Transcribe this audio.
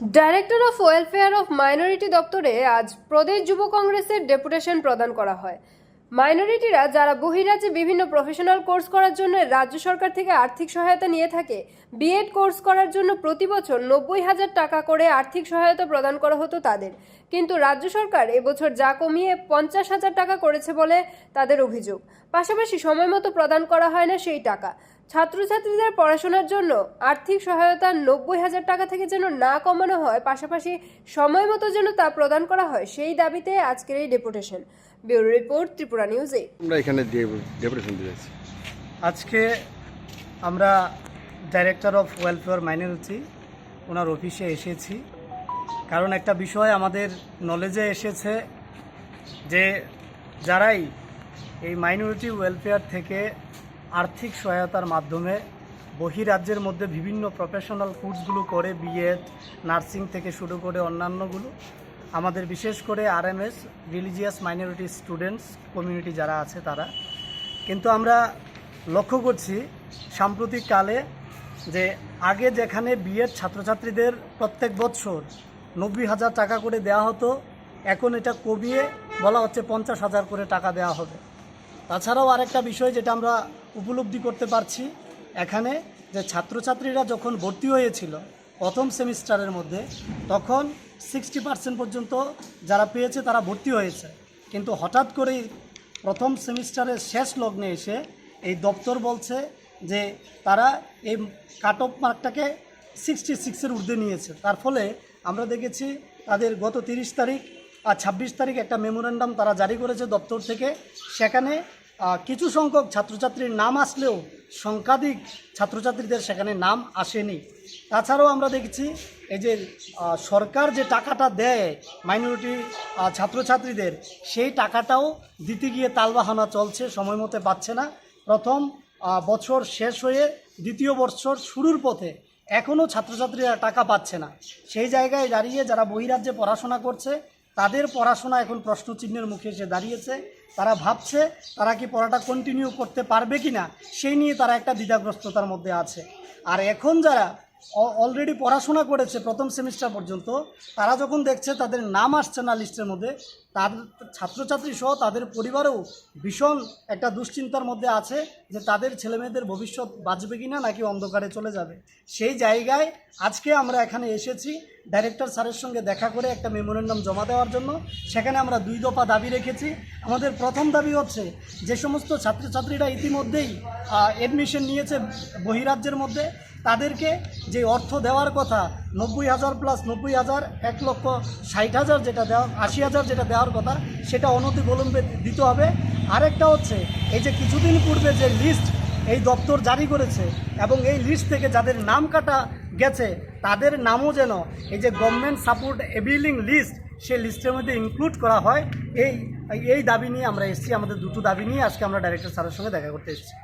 Director of welfare of minority দপ্তরে আজ প্রদেশ যুব কংগ্রেসের ডেপুটেশন প্রদান করা হয়। মাইনরিটিরা যারা বহিরাজ্যে বিভিন্ন প্রফেশনাল কোর্স করার জন্য রাজ্য সরকার থেকে আর্থিক সহায়তা নিয়ে থাকে, বিএড কোর্স করার জন্য প্রতি বছর নব্বই হাজার টাকা করে আর্থিক সহায়তা প্রদান করা হতো তাদের। কিন্তু রাজ্য সরকার এবছর যা কমিয়ে পঞ্চাশ হাজার টাকা করেছে বলে তাদের অভিযোগ। পাশাপাশি সময় মতো প্রদান করা হয় না সেই টাকা। ছাত্রছাত্রীদের পড়াশোনার জন্য আর্থিক সহায়তা নব্বই হাজার টাকা থেকে যেন না কমানো হয় পাশাপাশি সময় মতো যেন তা প্রদান করা হয় সেই দাবিতে আজকের এই ডেপুটেশন। ব্যুরো রিপোর্ট ত্রিপুরা নিউজে আমরা এখানে ডেপুটেশন দিয়েছি আজকে আমরা ডাইরেক্টর অফ ওয়েলফেয়ার মাইনরিটি ওনার অফিসে এসেছি। কারণ একটা বিষয় আমাদের নলেজে এসেছে যে যারাই এই মাইনরিটি ওয়েলফেয়ার থেকে আর্থিক সহায়তার মাধ্যমে বহিরাজ্যের মধ্যে বিভিন্ন প্রফেশনাল কোর্সগুলো করে বিএড নার্সিং থেকে শুরু করে অন্যান্যগুলো। আমাদের বিশেষ করে RMS religious minority students community যারা আছে তারা। কিন্তু আমরা লক্ষ্য করছি সাম্প্রতিক কালে যে আগে যেখানে বিএড ছাত্রছাত্রীদের প্রত্যেক বৎসর নব্বই হাজার টাকা করে দেওয়া হতো, এখন এটা কমিয়ে বলা হচ্ছে পঞ্চাশ হাজার করে টাকা দেওয়া হবে। তাছাড়াও আরেকটা বিষয় যেটা আমরা উপলব্ধি করতে পারছি এখানে যে ছাত্রছাত্রীরা যখন ভর্তি হয়েছিল প্রথম সেমিস্টারের মধ্যে, তখন সিক্সটি পার্সেন্ট পর্যন্ত যারা পেয়েছে তারা ভর্তি হয়েছে। কিন্তু হঠাৎ করেই প্রথম সেমিস্টারের শেষ লগ্নে এসে এই দপ্তর বলছে যে তারা এই কাট অফ মার্কটাকে সিক্সটি সিক্সের ঊর্ধ্বে নিয়েছে। তার ফলে আমরা দেখেছি তাদের গত তিরিশ তারিখ ছাব্বিশ তারিখ একটা মেমোরেন্ডাম তারা জারি করেছে দপ্তর থেকে। সেখানে কিছু সংখ্যক ছাত্রছাত্রীর নাম আসলেও সংখ্যাধিক ছাত্রছাত্রীদের সেখানে নাম আসেনি। তাছাড়াও আমরা দেখছি এই যে সরকার যে টাকাটা দেয় মাইনরিটি ছাত্রছাত্রীদের, সেই টাকাটাও দিতে গিয়ে তালবাহানা চলছে, সময় মতো পাচ্ছে না। প্রথম বছর শেষ হয়ে দ্বিতীয় বছর শুরুর পথে এখনও ছাত্রছাত্রীরা টাকা পাচ্ছে না। সেই জায়গায় দাঁড়িয়ে যারা বহিরাজ্যে পড়াশোনা করছে তাদের পড়াশোনা এখন প্রশ্নচিহ্নের মুখে এসে দাঁড়িয়েছে। তারা ভাবছে, তারা কি পড়াটা কন্টিনিউ করতে পারবে কি না সেই নিয়ে তারা একটা দ্বিধাগ্রস্ততার মধ্যে আছে। আর এখন যারা অলরেডি পড়াশোনা করেছে প্রথম সেমিস্টার পর্যন্ত। তারা যখন দেখছে তাদের নাম আসছে না লিস্টের মধ্যে, তার ছাত্রছাত্রী সহ তাদের পরিবারেও ভীষণ একটা দুশ্চিন্তার মধ্যে আছে যে তাদের ছেলেমেয়েদের ভবিষ্যৎ বাঁচবে কি না নাকি অন্ধকারে চলে যাবে। সেই জায়গায় আজকে আমরা এখানে এসেছি ডাইরেক্টর স্যারের সঙ্গে দেখা করে একটা মেমোরেন্ডাম জমা দেওয়ার জন্য। সেখানে আমরা দুই দফা দাবি রেখেছি। আমাদের প্রথম দাবি হচ্ছে যে সমস্ত ছাত্রছাত্রীরা ইতিমধ্যেই অ্যাডমিশন নিয়েছে বহিরাজ্যের মধ্যে। তাদেরকে যে অর্থ দেওয়ার কথা, নব্বই হাজার প্লাস নব্বই হাজার, এক লক্ষ ষাট হাজার যেটা দেওয়া, আশি হাজার যেটা দেওয়ার কথা, সেটা অনতিবিলম্বে দিতে হবে। আরেকটা হচ্ছে, এই যে কিছুদিন পূর্বে যে লিস্ট এই দপ্তর জারি করেছে এবং এই লিস্ট থেকে যাদের নাম কাটা গেছে, তাদের নামও যেন এই যে গভর্নমেন্ট সাপোর্ট এবিলিং লিস্ট সেই লিস্টের মধ্যে ইনক্লুড করা হয়, এই এই দাবি নিয়ে আমরা এসেছি, আমাদের দুটো দাবি নিয়ে আজকে আমরা ডাইরেক্টর স্যারের সঙ্গে দেখা করতে এসেছি।